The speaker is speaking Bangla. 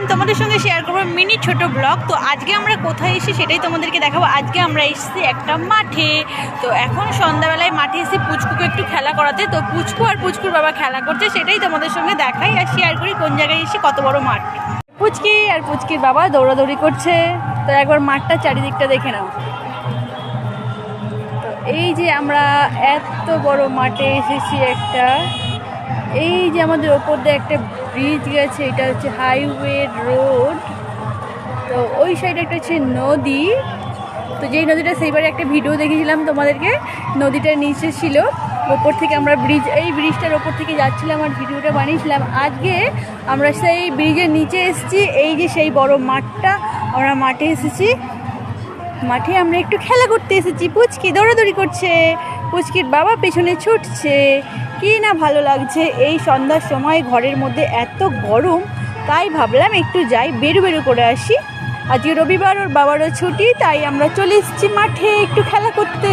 ফ্রেন্ড তোমাদের সঙ্গে শেয়ার করব মিনি ছোট ব্লগ তো আজকে আমরা কোথায় এসেছি সেটাই তোমাদেরকে দেখাবো। আজকে আমরা এসেছি একটা মাঠে। তো এখন সন্ধ্যাবেলায় মাঠে এসে পুচকুকে একটু খেলা করাতে। তো পুচকু আর পুচকুর বাবা খেলা করছে, সেটাই তোমাদের সঙ্গে দেখাই আর শেয়ার করি কোন জায়গায় এসে কত বড় মাঠ। পুচকি আর পুচকির বাবা দৌড়াদৌড়ি করছে। তো একবার মাঠটা চারিদিকটা দেখে নাও। তো এই যে আমরা এত বড় মাঠে এসেছি একটা। এই যে আমাদের ওপর দিয়ে একটা ব্রিজ গেছে, এটা হচ্ছে হাইওয়ে রোড তো ওই সাইডে একটা হচ্ছে নদী। তো যেই নদীটা সেইবারে একটা ভিডিও দেখেছিলাম তোমাদেরকে। নদীটার নিচে ছিল। ওপর থেকে আমরা ব্রিজ এই ব্রিজটার ওপর থেকে যাচ্ছিলাম আর ভিডিওটা বানিয়েছিলাম। আজকে আমরা সেই ব্রিজের নিচে এসেছি। এই যে সেই বড় মাঠটা, আমরা মাঠে এসেছি। মাঠে আমরা একটু খেলা করতে এসেছি। পুচকি দৌড়াদৌড়ি করছে। পুচকির বাবা পেছনে ছুটছে। কি না ভালো লাগছে। এই সন্ধ্যার সময় ঘরের মধ্যে এত গরম, তাই ভাবলাম একটু যাই, বেরু বেরু করে আসি। আজকে রবিবার, ওর বাবারও ছুটি, তাই আমরা চলে এসেছি মাঠে একটু খেলা করতে।